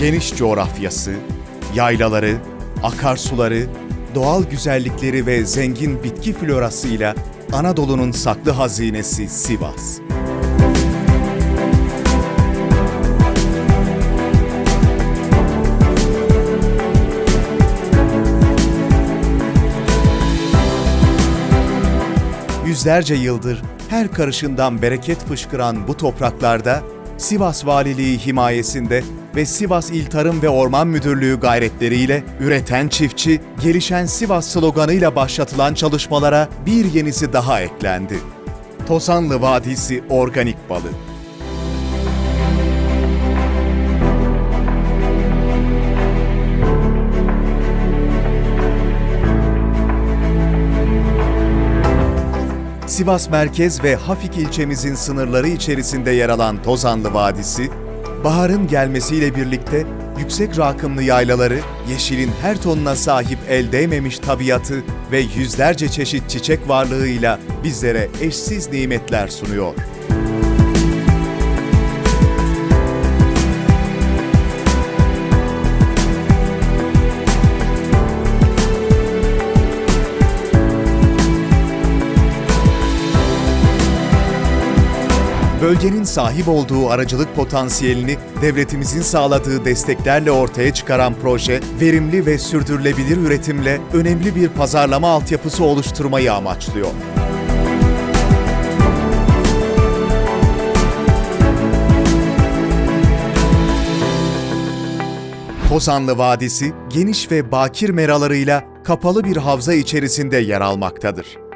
Geniş coğrafyası, yaylaları, akarsuları, doğal güzellikleri ve zengin bitki florasıyla Anadolu'nun saklı hazinesi Sivas. Yüzlerce yıldır her karışından bereket fışkıran bu topraklarda Sivas Valiliği himayesinde ve Sivas İl Tarım ve Orman Müdürlüğü gayretleriyle üreten çiftçi, gelişen Sivas sloganıyla başlatılan çalışmalara bir yenisi daha eklendi. Tosanlı Vadisi Organik Balı. Sivas Merkez ve Hafik ilçemizin sınırları içerisinde yer alan Tozanlı Vadisi, baharın gelmesiyle birlikte yüksek rakımlı yaylaları, yeşilin her tonuna sahip el değmemiş tabiatı ve yüzlerce çeşit çiçek varlığıyla bizlere eşsiz nimetler sunuyor. Bölgenin sahip olduğu aracılık potansiyelini devletimizin sağladığı desteklerle ortaya çıkaran proje, verimli ve sürdürülebilir üretimle önemli bir pazarlama altyapısı oluşturmayı amaçlıyor. Tozanlı Vadisi, geniş ve bakir meralarıyla kapalı bir havza içerisinde yer almaktadır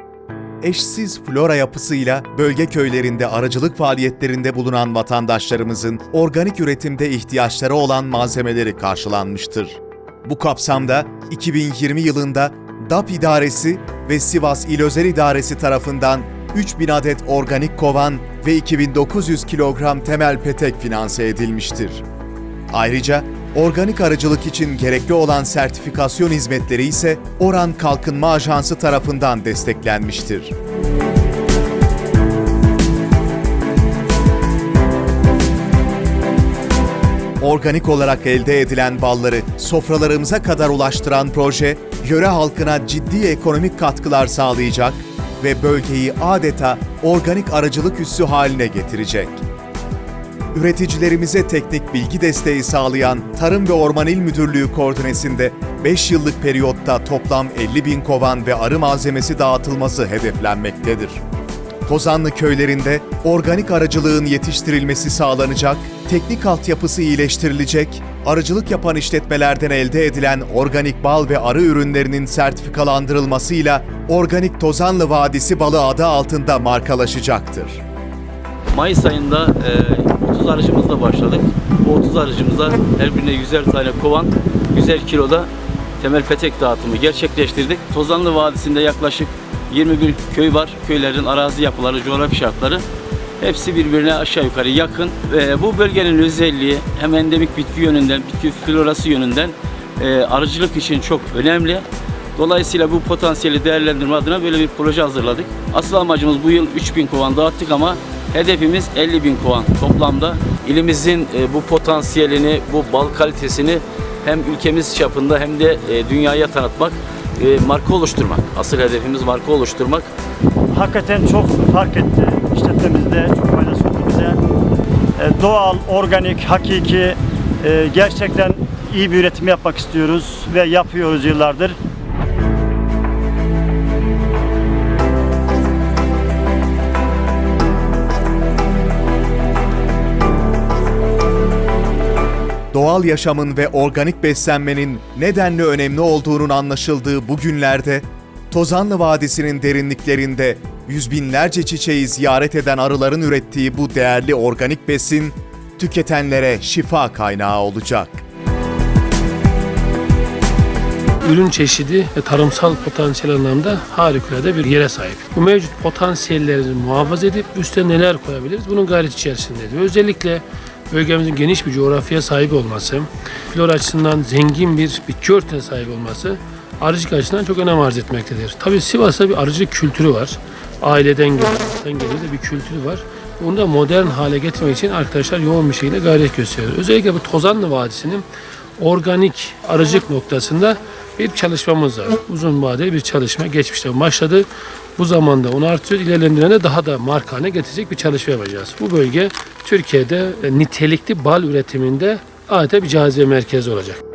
eşsiz flora yapısıyla bölge köylerinde aracılık faaliyetlerinde bulunan vatandaşlarımızın organik üretimde ihtiyaçları olan malzemeleri karşılanmıştır. Bu kapsamda 2020 yılında DAP İdaresi ve Sivas İl Özel İdaresi tarafından 3000 adet organik kovan ve 2900 kilogram temel petek finanse edilmiştir. Ayrıca organik arıcılık için gerekli olan sertifikasyon hizmetleri ise Oran Kalkınma Ajansı tarafından desteklenmiştir. Organik olarak elde edilen balları sofralarımıza kadar ulaştıran proje, yöre halkına ciddi ekonomik katkılar sağlayacak ve bölgeyi adeta organik arıcılık üssü haline getirecek üreticilerimize teknik bilgi desteği sağlayan Tarım ve Orman İl Müdürlüğü koordinesinde 5 yıllık periyotta toplam 50 bin kovan ve arı malzemesi dağıtılması hedeflenmektedir. Tozanlı köylerinde organik arıcılığın yetiştirilmesi sağlanacak, teknik altyapısı iyileştirilecek, arıcılık yapan işletmelerden elde edilen organik bal ve arı ürünlerinin sertifikalandırılmasıyla Organik Tozanlı Vadisi balı adı altında markalaşacaktır. Mayıs ayında e, 30 aracımızla başladık. Bu 30 aracımıza her birine 100'er tane kovan, 100'er kiloda temel petek dağıtımı gerçekleştirdik. Tozanlı Vadisi'nde yaklaşık 21 köy var. Köylerin arazi yapıları, coğrafi şartları hepsi birbirine aşağı yukarı yakın. Ve bu bölgenin özelliği hem endemik bitki yönünden, bitki florası yönünden e, arıcılık için çok önemli. Dolayısıyla bu potansiyeli değerlendirme adına böyle bir proje hazırladık. Asıl amacımız bu yıl 3000 kovan dağıttık ama hedefimiz 50 bin kovan toplamda. İlimizin e, bu potansiyelini, bu bal kalitesini hem ülkemiz çapında hem de e, dünyaya tanıtmak, e, marka oluşturmak. Asıl hedefimiz marka oluşturmak. hakikaten çok fark etti. İşletmemizde çok faydası oldu bize. Doğal, organik, hakiki gerçekten iyi bir üretim yapmak istiyoruz ve yapıyoruz yıllardır. Doğal yaşamın ve organik beslenmenin nedenle önemli olduğunun anlaşıldığı bu günlerde, Tozanlı Vadisi'nin derinliklerinde yüz binlerce çiçeği ziyaret eden arıların ürettiği bu değerli organik besin, tüketenlere şifa kaynağı olacak. ürün çeşidi ve tarımsal potansiyel anlamda harikulade bir yere sahip. Bu mevcut potansiyellerimizi muhafaza edip üstüne neler koyabiliriz bunun gayret içerisindeyiz. Özellikle bölgemizin geniş bir coğrafyaya sahip olması, flora açısından zengin bir bitki örtüne sahip olması arıcılık açısından çok önem arz etmektedir. Tabii Sivas'ta bir arıcılık kültürü var. Aileden gelen de bir kültürü var. Bunu da modern hale getirmek için arkadaşlar yoğun bir şekilde gayret gösteriyor. Özellikle bu Tozanlı Vadisi'nin organik arıcılık noktasında bir çalışmamız var. Uzun vadeli bir çalışma geçmişte başladı. Bu zamanda onu artırıyoruz. İlerleyen dönemde daha da marka haline getirecek bir çalışma yapacağız. Bu bölge Türkiye'de e, nitelikli bal üretiminde adeta bir cazibe merkezi olacak.